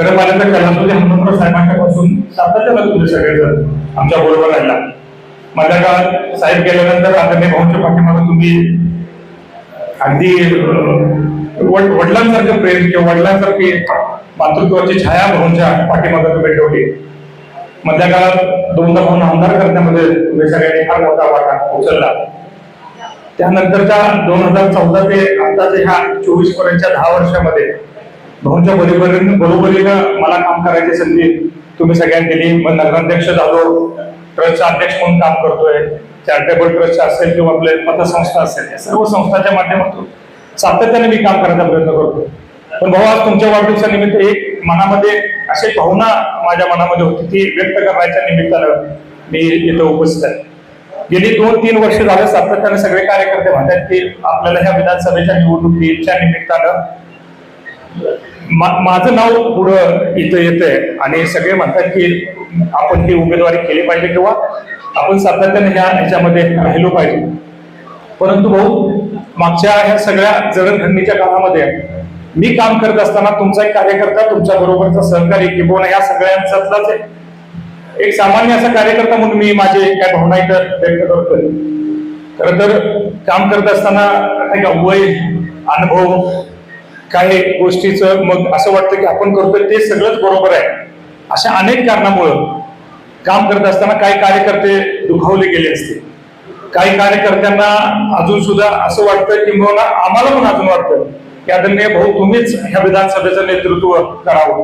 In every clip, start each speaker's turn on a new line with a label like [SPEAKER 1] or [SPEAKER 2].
[SPEAKER 1] खरं मला तर कैलासवासी हनुमंतराव साहेबांच्या पासून सातत्यानं सगळेजण. आमच्या बरोबर राहिला मधल्या काळात साहेब गेल्यानंतर आदरणीय भाऊंच्या पाठीमागे तुम्ही अगदी वडिलांसारखं प्रेम किंवा वडिलांसारखी मातृत्वाची छाया भाऊंच्या पाठीमागे तुम्ही ठेवली. मधल्या काळात दोनदा भाऊन आमदार करण्यामध्ये तुम्ही सगळ्यांनी फार मोठा वाटा उचलला. त्यानंतरच्या दोन हजार चौदा ते आताच्या ह्या चोवीस पर्यंतच्या दहा वर्षामध्ये भाऊंच्या बरोबरीनं बरोबरीनं मला काम करायची संधी तुम्ही सगळ्यांनी दिली. मग नगराध्यक्ष झालो ट्रस्टचा अध्यक्ष म्हणून काम करतोय. चॅरिटेबल ट्रस्ट असेल किंवा आपले पतसंस्था असेल या सर्व संस्थांच्या माध्यमातून सातत्याने मी काम करण्याचा प्रयत्न करतो पण भाऊ आज तुमच्या वाढदिवसानिमित्त एक मनामध्ये अशी भावना माझ्या मनामध्ये होती ती व्यक्त करण्याच्या निमित्तानं मी इथं उपस्थित आहे. गेली दोन तीन वर्ष झालं सातत्याने सगळे कार्यकर्ते म्हणतात की आपल्याला ह्या विधानसभेच्या निवडणुकीच्या निमित्तानं मा- माझं नाव पुढं इथं येतंय. आणि सगळे म्हणतात की आपण ही उमेदवारी केली पाहिजे किंवा आपण सातत्याने ह्या ह्याच्यामध्ये राहिलो पाहिजे. परंतु भाऊ मागच्या ह्या सगळ्या जडणघडणीच्या काळामध्ये मी काम करत असताना तुमचा एक कार्यकर्ता तुमच्या बरोबरचा सहकारी किंवा या सगळ्यांच्यातलाच एक एक सामान्य असा कार्यकर्ता म्हणून मी माझे काय भावना इथं व्यक्त करतोय. खर तर काम करत असताना नाही का वय अनुभव काही गोष्टीचं मग असं वाटतं की आपण करतोय ते सगळंच बरोबर आहे. अशा अनेक कारणामुळं काम करत असताना काही कार्यकर्ते दुखावले गेले असते काही कार्यकर्त्यांना अजून सुद्धा असं वाटतं की मग आम्हाला पण अजून वाटतं की आदरणीय भाऊ तुम्हीच ह्या विधानसभेचं नेतृत्व करावं.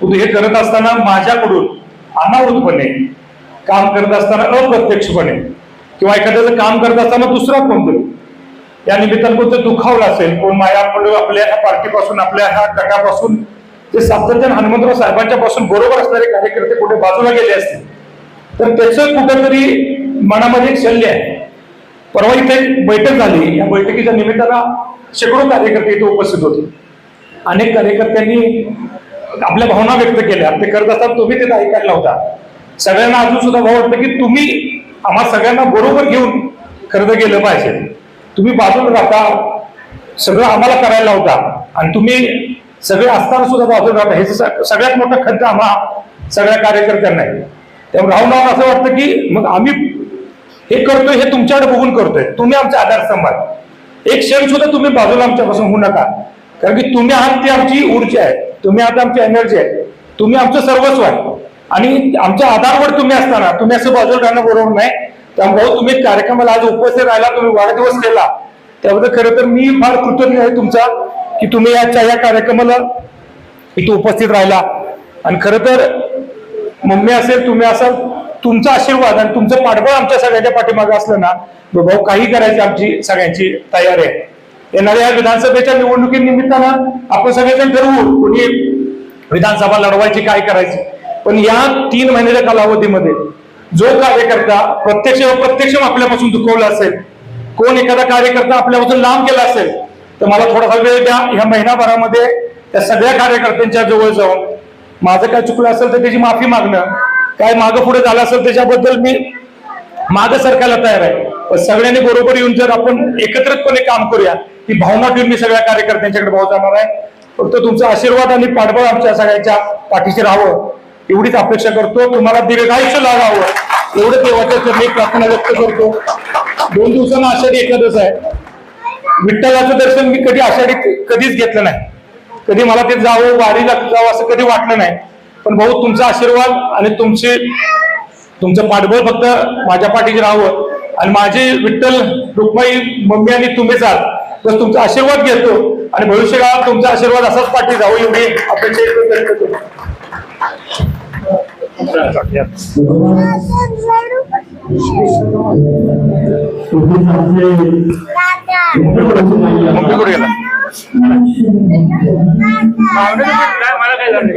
[SPEAKER 1] परंतु हे करत असताना माझ्याकडून अनावृतपणे काम करत असताना अप्रत्यक्षपणे किंवा एखाद्याचं काम करत असताना दुसरा कोणतरी या निमित्तानं कोणतं दुखावलं असेल कोण माझ्याकडे आपल्या ह्या पार्टीपासून आपल्या ह्या गटापासून ते सातत्यानं हनुमंतराव साहेबांच्या पासून बरोबर असणारे कार्यकर्ते कुठे बाजूला गेले असतील तर त्याचं कुठेतरी मनामध्ये एक शल्य आहे. परवा इथे एक बैठक झाली या बैठकीच्या निमित्तानं शेकडो कार्यकर्ते इथे उपस्थित होते. अनेक कार्यकर्त्यांनी आपल्या भावना व्यक्त केल्या. ते करत असताना तुम्ही तिथे ऐकायला होता. सगळ्यांना अजून सुद्धा भाव वाटतं की तुम्ही आम्हा सगळ्यांना बरोबर घेऊन खरं गेलं पाहिजे. तुम्ही बाजूला राहता सगळं आम्हाला करायला होता आणि तुम्ही सगळे असताना सुद्धा बाजूला राहता. हे स- सगळ्यात मोठं खंत आम्हा सगळ्या कार्यकर्त्यांना आहे. त्यामुळे राहून राहून असं वाटतं की मग आम्ही हे करतोय हे तुमच्याकडे बघून करतोय. तुम्ही आमचे आधारस्तंभ आहात एक क्षण सुद्धा तुम्ही बाजूला आमच्यापासून होऊ नका. कारण की तुम्ही आहात ती आमची ऊर्जा आहे. तुम्ही आहात आमची एनर्जी आहे. तुम्ही आमचं सर्वस्व आहे. आणि आमच्या आधारवर तुम्ही असताना तुम्ही असं बाजूला राहणं बरोबर नाही. त्यामुळे तुम्ही कार्यक्रमाला आज उपस्थित राहिला तुम्ही वाढदिवस केला. त्याबद्दल खरं तर मी फार कृतज्ञ आहे तुमचा की तुम्ही याच्या या कार्यक्रमाला इथे उपस्थित राहिला. आणि खरं तर मम्मी असेल तुम्ही असाल तुमचा आशीर्वाद आणि तुमचं पाठबळ आमच्या सगळ्यांच्या पाठीमागे असलं ना भाऊ काही करायची आमची सगळ्यांची तयारी आहे. येणाऱ्या या विधानसभेच्या निवडणुकीनिमित्तानं आपण सगळेजण ठरवू कोणी विधानसभा लढवायची काय करायची. पण या तीन महिन्याच्या कालावधीमध्ये जो कार्यकर्ता प्रत्यक्ष व अप्रत्यक्ष आपल्यापासून दुखवला असेल कोण एखादा कार्यकर्ता आपल्यापासून लांब गेला असेल तर मला थोडासा वेळ द्या. ह्या महिनाभरामध्ये त्या सगळ्या कार्यकर्त्यांच्या जवळ जाऊन माझं काय चुकलं असेल तर त्याची माफी मागणं काय मागं पुढे झालं असेल त्याच्याबद्दल मी मागं सरकायला तयार आहे. पण सगळ्यांनी बरोबर येऊन जर आपण एकत्रितपणे काम करूया ही भावना ठेवून मी सगळ्या कार्यकर्त्यांच्याकडे भाव जाणार आहे. फक्त तुमचा आशीर्वाद आणि पाठबळ आमच्या सगळ्यांच्या पाठीशी राहावं. एवढीच अपेक्षा करतो तुम्हाला दीर्घायुष्य लागावं. एवढं देवाच्या चरणी प्रार्थना व्यक्त करतो. दोन दिवसांना आषाढी एकादश आहे. विठ्ठलाचं दर्शन मी कधी आषाढी कधीच घेतलं नाही. कधी मला ते जावं वारीला जावं असं कधी वाटलं नाही. पण भाऊ तुमचा आशीर्वाद आणि तुमची तुमचं पाठबळ फक्त माझ्या पाठीशी राहावं. आणि माझी विठ्ठल रुक्माई मम्मी आणि तुम्हीच आहात. तर तुमचा आशीर्वाद घेतो आणि भविष्यकाळात तुमचा आशीर्वाद असाच पाठी जावं एवढी अपेक्षा व्यक्त करतो मम्मी कुठे गेला
[SPEAKER 2] मला काय झालं?